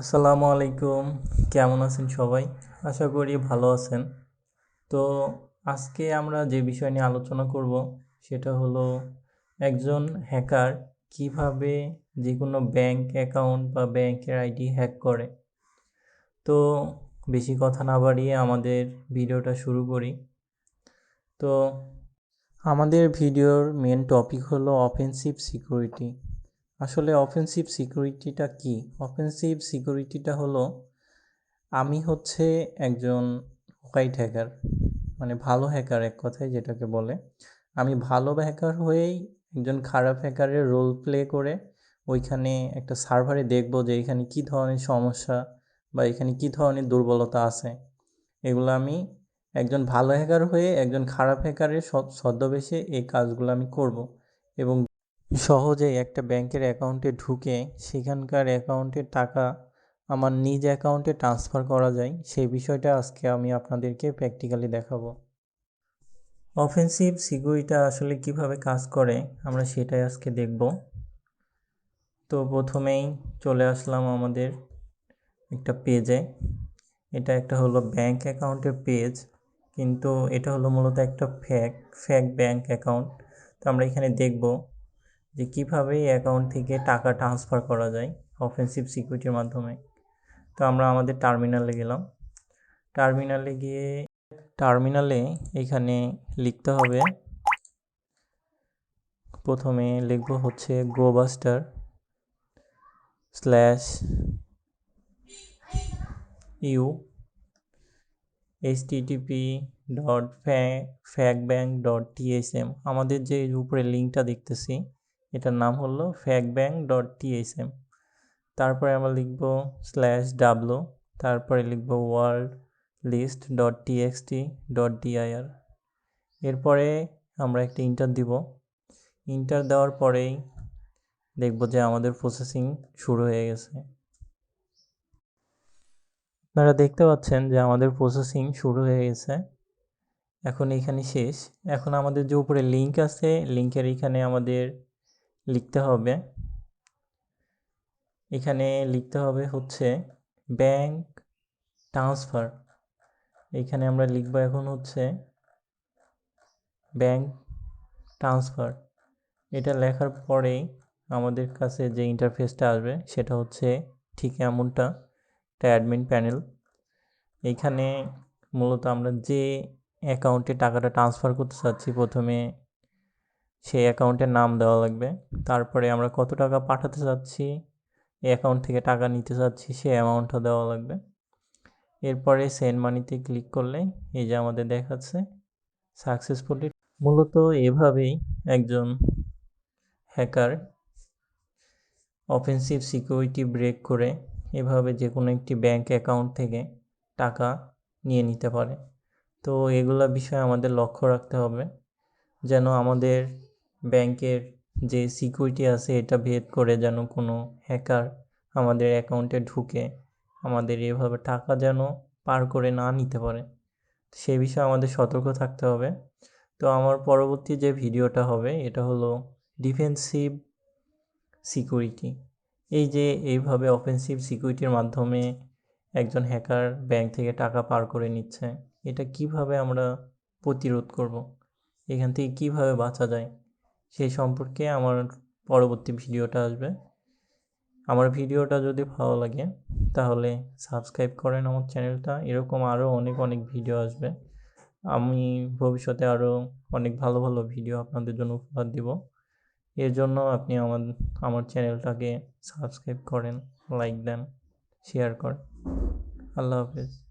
আসসালামু আলাইকুম। কেমন আছেন সবাই? আশা করি ভালো আছেন। তো আজকে আমরা যে বিষয় নিয়ে আলোচনা করব, সেটা হলো একজন হ্যাকার কীভাবে যে কোনো ব্যাংক অ্যাকাউন্ট বা ব্যাংকের আইডি হ্যাক করে। তো বেশি কথা না বাড়িয়ে আমাদের ভিডিওটা শুরু করি। তো আমাদের ভিডিওর মেন টপিক হলো অফেন্সিভ সিকিউরিটি আসলে অফেন্সিভ সিকিউরিটিটা কি? অফেন্সিভ সিকিউরিটিটা হলো, আমি হচ্ছে একজন হোয়াইট হ্যাকার মানে ভালো হ্যাকার এক কথায় যেটাকে বলে। আমি ভালো হ্যাকার হয়েই একজন খারাপ হ্যাকারের রোল প্লে করে, ওইখানে একটা সার্ভারে দেখব যে এখানে কি ধরনের সমস্যা বা এখানে কি ধরনের দুর্বলতা আছে। এগুলো আমি একজন ভালো হ্যাকার হয়ে একজন খারাপ হ্যাকারের ছদ্মবেশে এই কাজগুলো আমি করব। এবং সহজেই একটা ব্যাংকের অ্যাকাউন্টে ঢুকে সেখানকার অ্যাকাউন্টের টাকা আমার নিজ অ্যাকাউন্টে ট্রান্সফার করা যায়, সেই বিষয়টা আজকে আমি আপনাদেরকে প্র্যাকটিক্যালি দেখাবো। অফেন্সিভ সিকিউরিটি আসলে কীভাবে কাজ করে, আমরা সেটাই আজকে দেখব। তো প্রথমেই চলে আসলাম আমাদের একটা পেজে এটা একটা হলো ব্যাংক অ্যাকাউন্টের পেজ কিন্তু এটা হলো মূলত একটা ফ্যাক ফ্যাক ব্যাংক অ্যাকাউন্ট তো আমরা এখানে দেখব যে কীভাবে এই অ্যাকাউন্ট থেকে টাকা ট্রান্সফার করা যায় অফেন্সিভ সিকিউরিটির মাধ্যমে। তো আমরা আমাদের টার্মিনালে গেলাম। টার্মিনালে গিয়ে টার্মিনালে এখানে লিখতে হবে। প্রথমে লিখব হচ্ছে gobuster slash U HTTP dot fake bank dot TSM আমাদের যে উপরে লিঙ্কটা দেখতেছি, এটার নাম হলো ফ্যাক ব্যাঙ্ক ডট টিএসএম তারপরে আমরা লিখব স্ল্যাশ ডাব্লু তারপরে লিখব world list dot TXT dot DIR এরপরে আমরা একটা ইন্টার দিব। ইন্টার দেওয়ার পরেই দেখব যে আমাদের প্রসেসিং শুরু হয়ে গেছে। আপনারা দেখতে পাচ্ছেন যে আমাদের প্রসেসিং শুরু হয়ে গেছে। এখন এখানে শেষ। এখন আমাদের যে উপরে লিঙ্ক আছে লিঙ্কের এখানে আমাদের লিখতে হবে। এখানে লিখতে হবে হচ্ছে ব্যাংক ট্রান্সফার এখানে আমরা লিখব এখন হচ্ছে ব্যাংক ট্রান্সফার এটা লেখার পরেই আমাদের কাছে যে ইন্টারফেসটা আসবে, সেটা হচ্ছে ঠিক এমনটা। একটা অ্যাডমিন প্যানেল এইখানে মূলত আমরা যে অ্যাকাউন্টে টাকাটা ট্রান্সফার করতে চাচ্ছি, প্রথমে সেই অ্যাকাউন্টের নাম দেওয়া লাগবে। তারপরে আমরা কত টাকা পাঠাতে চাচ্ছি, এই অ্যাকাউন্ট থেকে টাকা নিতে চাচ্ছি, সেই অ্যামাউন্টটা দেওয়া লাগবে। এরপরে সেন্ড মানিতে ক্লিক করলে এই যে আমাদের দেখাচ্ছে সাকসেসফুলি মূলত এভাবেই একজন হ্যাকার অফেন্সিভ সিকিউরিটি ব্রেক করে এভাবে যে কোনো একটি ব্যাংক অ্যাকাউন্ট থেকে টাকা নিয়ে নিতে পারে। তো এগুলো বিষয়ে আমাদের লক্ষ্য রাখতে হবে যেন আমাদের ব্যাংকের যে সিকিউরিটি আছে এটা ভেদ করে যেন কোনো হ্যাকার আমাদের অ্যাকাউন্টে ঢুকে, আমাদের এভাবে টাকা যেন পার করে না নিতে পারে। সে বিষয়ে আমাদের সতর্ক থাকতে হবে। তো আমার পরবর্তী যে ভিডিওটা হবে, এটা হলো ডিফেন্সিভ সিকিউরিটি এই যে এইভাবে অফেন্সিভ সিকিউরিটির মাধ্যমে একজন হ্যাকার ব্যাংক থেকে টাকা পার করে নিচ্ছে, এটা কীভাবে আমরা প্রতিরোধ করব? এখান থেকে কীভাবে বাঁচা যায়? সেই সম্পর্কে আমার পরবর্তী ভিডিওটা আসবে। আমার ভিডিওটা যদি ভালো লাগে, তাহলে সাবস্ক্রাইব করেন আমার চ্যানেলটা এরকম আরও অনেক অনেক ভিডিও আসবে। আমি ভবিষ্যতে আরও অনেক ভালো ভালো ভিডিও আপনাদের জন্য উপহার দিব। এর জন্য আপনি আমার আমার চ্যানেলটাকে সাবস্ক্রাইব করেন লাইক দেন শেয়ার করেন। আল্লাহ হাফেজ।